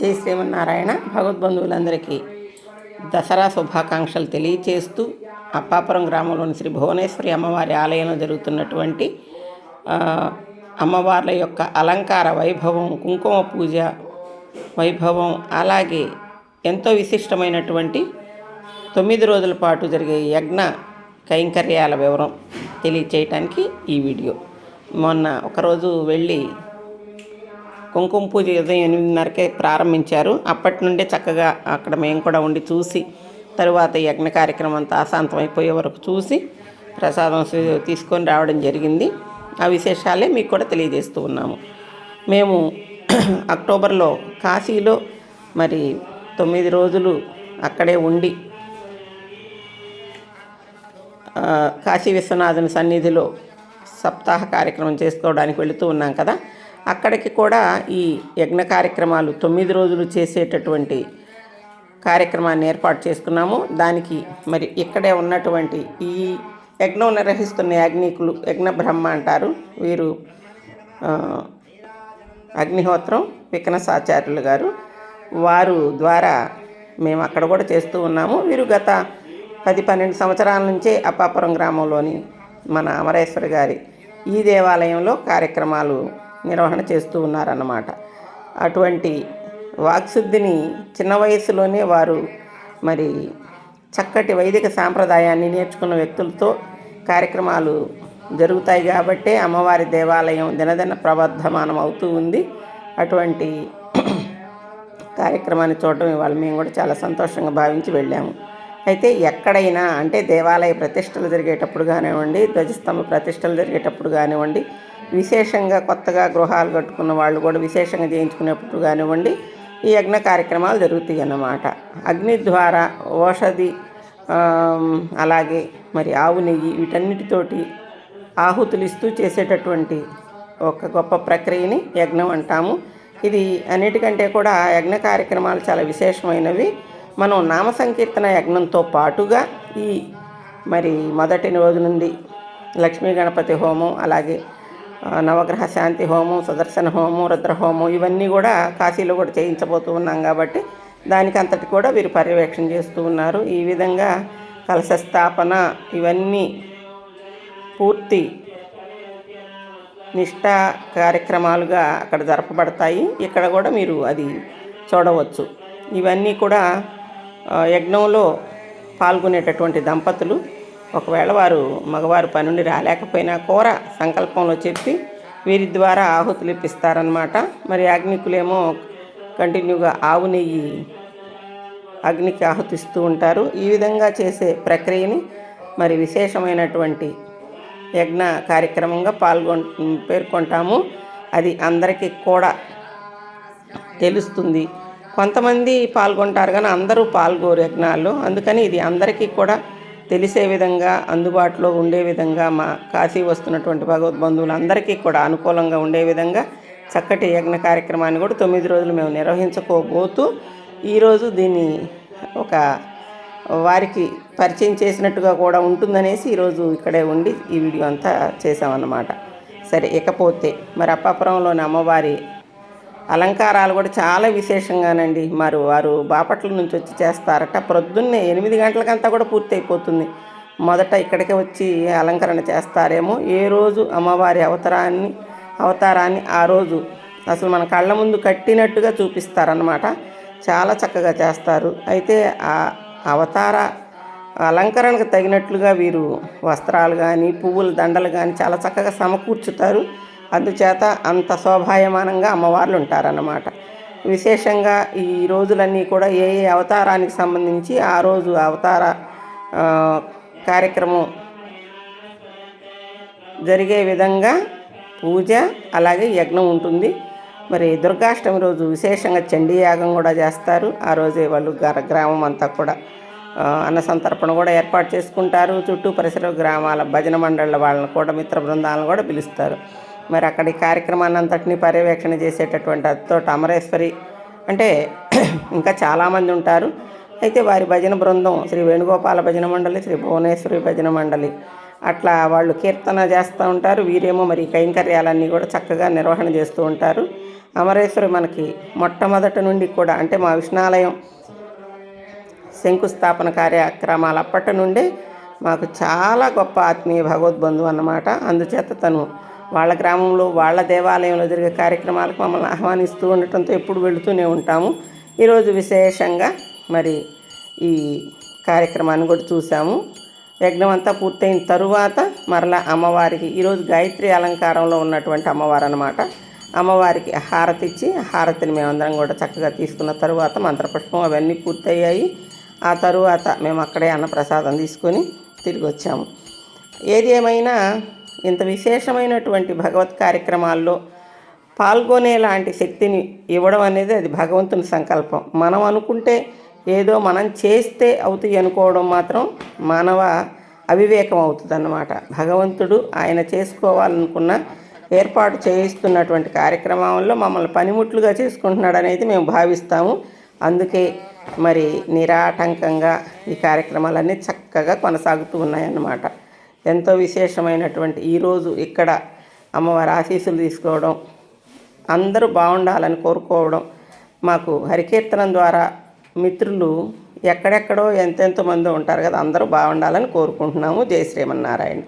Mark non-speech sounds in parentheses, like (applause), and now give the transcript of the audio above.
జై శ్రీమన్నారాయణ. భగవద్బంధువులందరికీ దసరా శుభాకాంక్షలు తెలియచేస్తూ అప్పాపురం గ్రామంలోని శ్రీ భువనేశ్వరి అమ్మవారి ఆలయంలో జరుగుతున్నటువంటి అమ్మవార్ల యొక్క అలంకార వైభవం కుంకుమ పూజ వైభవం అలాగే ఎంతో విశిష్టమైనటువంటి తొమ్మిది రోజుల పాటు జరిగే యజ్ఞ కైంకర్యాల వివరం తెలియచేయటానికి ఈ వీడియో. మొన్న ఒకరోజు వెళ్ళి కుంకుమ పూజ ఉదయం ఎనిమిదిన్నరకే ప్రారంభించారు. అప్పటి నుండే చక్కగా అక్కడ మేము కూడా ఉండి చూసి తరువాత యజ్ఞ కార్యక్రమం అంతా అశాంతమైపోయే అయిపోయే వరకు చూసి ప్రసాదం తీసుకొని రావడం జరిగింది. ఆ విశేషాలే మీకు కూడా తెలియజేస్తూ ఉన్నాము. మేము (clears throat) అక్టోబర్లో కాశీలో మరి తొమ్మిది రోజులు అక్కడే ఉండి కాశీ విశ్వనాథుని సన్నిధిలో సప్తాహ కార్యక్రమం చేసుకోవడానికి వెళుతూ ఉన్నాం కదా. అక్కడికి కూడా ఈ యజ్ఞ కార్యక్రమాలు తొమ్మిది రోజులు చేసేటటువంటి కార్యక్రమాన్ని ఏర్పాటు చేసుకున్నాము. దానికి మరి ఇక్కడే ఉన్నటువంటి ఈ యజ్ఞం నిర్వహిస్తున్న యాజ్ఞికులు యజ్ఞ బ్రహ్మ అంటారు. వీరు అగ్నిహోత్రం వికనసాచార్యులు గారు. వారు ద్వారా మేము అక్కడ కూడా చేస్తూ ఉన్నాము. వీరు గత పది పన్నెండు సంవత్సరాల నుంచే అప్పాపురం గ్రామంలోని మన అమరేశ్వరి గారి ఈ దేవాలయంలో కార్యక్రమాలు నిర్వహణ చేస్తూ ఉన్నారన్నమాట. అటువంటి వాక్శుద్ధిని చిన్న వయసులోనే వారు మరి చక్కటి వైదిక సాంప్రదాయాన్ని నేర్చుకున్న వ్యక్తులతో కార్యక్రమాలు జరుగుతాయి కాబట్టే అమ్మవారి దేవాలయం దినదిన ప్రవర్ధమానం అవుతూ ఉంది. అటువంటి కార్యక్రమాన్ని చూడడం ఇవాళ మేము కూడా చాలా సంతోషంగా భావించి వెళ్ళాము. అయితే ఎక్కడైనా అంటే దేవాలయ ప్రతిష్టలు జరిగేటప్పుడు కానివ్వండి ధ్వజస్తంభ ప్రతిష్టలు జరిగేటప్పుడు కానివ్వండి విశేషంగా కొత్తగా గృహాలు కట్టుకున్న వాళ్ళు కూడా విశేషంగా చేయించుకునేప్పుడు కానివ్వండి ఈ యజ్ఞ కార్యక్రమాలు జరుగుతాయి అన్నమాట. అగ్ని ద్వారా ఓషధి అలాగే మరి ఆవు నెయ్యి వీటన్నిటితోటి ఆహుతులు ఇస్తూ చేసేటటువంటి ఒక గొప్ప ప్రక్రియని యజ్ఞం అంటాము. ఇది అన్నిటికంటే కూడా యజ్ఞ కార్యక్రమాలు చాలా విశేషమైనవి. మనం నామ సంకీర్తన యజ్ఞంతో పాటుగా ఈ మరి మొదటి రోజు నుండి లక్ష్మీ గణపతి హోమం అలాగే నవగ్రహ శాంతి హోమం సుదర్శన హోమం రుద్ర ఇవన్నీ కూడా కాశీలో కూడా చేయించబోతూ ఉన్నాం కాబట్టి దానికి అంతటి కూడా వీరు పర్యవేక్షణ చేస్తూ ఉన్నారు. ఈ విధంగా కలశ స్థాపన ఇవన్నీ పూర్తి నిష్ఠా కార్యక్రమాలుగా అక్కడ జరపబడతాయి. ఇక్కడ కూడా మీరు అది చూడవచ్చు. ఇవన్నీ కూడా యజ్ఞంలో పాల్గొనేటటువంటి దంపతులు ఒకవేళ వారు మగవారు పని నుండి రాలేకపోయినా కూర సంకల్పంలో చెప్పి వీరి ద్వారా ఆహుతులు ఇప్పిస్తారనమాట మరి యాజ్ఞికులేమో కంటిన్యూగా ఆవు నెయ్యి అగ్నికి ఆహుతిస్తూ ఉంటారు. ఈ విధంగా చేసే ప్రక్రియని మరి విశేషమైనటువంటి యజ్ఞ కార్యక్రమంగా పాల్గొ పేర్కొంటాము. అది అందరికీ కూడా తెలుస్తుంది. కొంతమంది పాల్గొంటారు కానీ అందరూ పాల్గొరు యజ్ఞాల్లో. అందుకని ఇది అందరికీ కూడా తెలిసే విధంగా అందుబాటులో ఉండే విధంగా మా కాశీ వస్తున్నటువంటి భగవద్బంధువులు అందరికీ కూడా అనుకూలంగా ఉండే విధంగా చక్కటి యజ్ఞ కార్యక్రమాన్ని కూడా తొమ్మిది రోజులు మేము నిర్వహించుకోబోతూ ఈరోజు దీన్ని ఒక వారికి పరిచయం చేసినట్టుగా కూడా ఉంటుందనేసి ఈరోజు ఇక్కడే ఉండి ఈ వీడియో అంతా చేసామన్నమాట సరే ఇకపోతే మరి అప్పాపురంలోని అమ్మవారి అలంకారాలు కూడా చాలా విశేషంగానండి. మరి వారు బాపట్ల నుంచి వచ్చి చేస్తారట. ప్రొద్దున్నే ఎనిమిది గంటలకంతా కూడా పూర్తి అయిపోతుంది మొదట ఇక్కడికే వచ్చి అలంకరణ చేస్తారేమో. ఏ రోజు అమ్మవారి అవతారాన్ని అవతారాన్ని ఆ రోజు అసలు మన కళ్ళ ముందు కట్టినట్టుగా చూపిస్తారనమాట చాలా చక్కగా చేస్తారు. అయితే ఆ అవతార అలంకరణకు తగినట్లుగా వీరు వస్త్రాలు కానీ పువ్వుల దండలు కానీ చాలా చక్కగా సమకూర్చుతారు. అందుచేత అంత శోభాయమానంగా అమ్మవార్లు ఉంటారన్నమాట విశేషంగా ఈ రోజులన్నీ కూడా ఏ ఏ అవతారానికి సంబంధించి ఆ రోజు అవతార కార్యక్రమం జరిగే విధంగా పూజ అలాగే యజ్ఞం ఉంటుంది. మరి దుర్గాష్టమి రోజు విశేషంగా చండీ యాగం కూడా చేస్తారు. ఆ రోజే వాళ్ళు గర గ్రామం అంతా కూడా అన్నసంతర్పణ అన్న సంతర్పణ కూడా ఏర్పాటు చేసుకుంటారు. చుట్టూ పరిసర గ్రామాల భజన మండళ్ళ వాళ్ళని కూడా మిత్ర బృందాలను కూడా పిలుస్తారు. మరి అక్కడి కార్యక్రమాన్ని పర్యవేక్షణ చేసేటటువంటి అత్తోట అమరేశ్వరి అంటే (clears throat) ఇంకా చాలామంది ఉంటారు. అయితే వారి భజన బృందం శ్రీ వేణుగోపాల భజన మండలి శ్రీ భువనేశ్వరి భజన మండలి అట్లా వాళ్ళు కీర్తన చేస్తూ ఉంటారు. వీరేమో మరి కైంకర్యాలన్నీ కూడా చక్కగా నిర్వహణ చేస్తూ ఉంటారు. అమరేశ్వరి మనకి మొట్టమొదటి నుండి కూడా అంటే మా విష్ణాలయం శంకుస్థాపన కార్యక్రమాలు అప్పటి నుండే మాకు చాలా గొప్ప ఆత్మీయ భగవద్బంధువు అన్నమాట. అందుచేత తను వాళ్ళ గ్రామంలో వాళ్ళ దేవాలయంలో జరిగే కార్యక్రమాలకు మమ్మల్ని ఆహ్వానిస్తూ ఉండటంతో ఎప్పుడు వెళుతూనే ఉంటాము. ఈరోజు విశేషంగా మరి ఈ కార్యక్రమాన్ని కూడా చూసాము యజ్ఞం అంతా పూర్తయిన తరువాత మరలా అమ్మవారికి ఈరోజు గాయత్రి అలంకారంలో ఉన్నటువంటి అమ్మవారు అనమాట అమ్మవారికి హారతి ఇచ్చి హారతిని మేమందరం కూడా చక్కగా తీసుకున్న తరువాత మంత్రపుష్పం అవన్నీ పూర్తయ్యాయి. ఆ తరువాత మేము అక్కడే అన్నప్రసాదం తీసుకొని తిరిగి వచ్చాము ఏది ఏమైనా ఇంత విశేషమైనటువంటి భగవత్ కార్యక్రమాల్లో పాల్గొనే లాంటి శక్తిని ఇవ్వడం అనేది అది భగవంతుని సంకల్పం. మనం అనుకుంటే ఏదో మనం చేస్తే అవుతాయి అనుకోవడం మాత్రం మానవ అవివేకం అవుతుంది అన్నమాట భగవంతుడు ఆయన చేసుకోవాలనుకున్న ఏర్పాటు చేయిస్తున్నటువంటి కార్యక్రమంలో మమ్మల్ని పనిముట్లుగా చేసుకుంటున్నాడు అనేది మేము భావిస్తాము. అందుకే మరి నిరాటంకంగా ఈ కార్యక్రమాలన్నీ చక్కగా కొనసాగుతూ ఉన్నాయన్నమాట. ఎంతో విశేషమైనటువంటి ఈరోజు ఇక్కడ అమ్మవారి ఆశీస్సులు తీసుకోవడం అందరూ బాగుండాలని కోరుకోవడం మాకు హరికీర్తనం ద్వారా మిత్రులు ఎక్కడెక్కడో ఎంతెంతమంది ఉంటారు కదా అందరూ బాగుండాలని కోరుకుంటున్నాము. జయ శ్రీమన్నారాయణ.